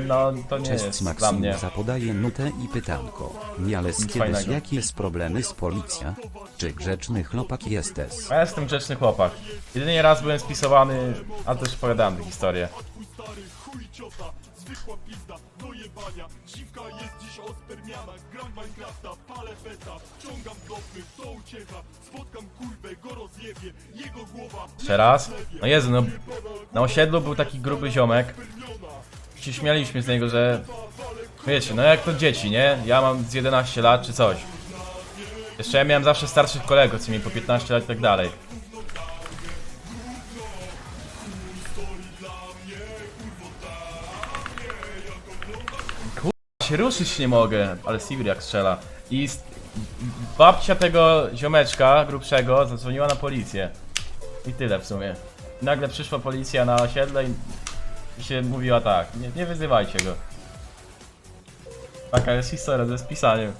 no to nie Cześć jest dla mnie. Zapodaje nutę i pytanko. Miales Nic kiedyś fajnego. jakie z problemy z policja? Czy grzeczny chłopak jesteś? Ja jestem grzeczny chłopak. Jedynie raz byłem spisowany, a też opowiadałem tę historię. Jeszcze raz? No Jezu, no na osiedlu był taki gruby ziomek. Się śmialiśmy z niego, że wiecie, no jak to dzieci, nie? Ja mam z 11 lat czy coś. Jeszcze ja miałem zawsze starszych kolegów, co mieli po 15 lat i tak dalej. Kurwa, się ruszyć nie mogę, ale Sivir jak strzela. I babcia tego ziomeczka grubszego zadzwoniła na policję. I tyle w sumie. Nagle przyszła policja na osiedle i, się mówiła tak, nie, nie wyzywajcie go. Taka jest historia ze spisaniem.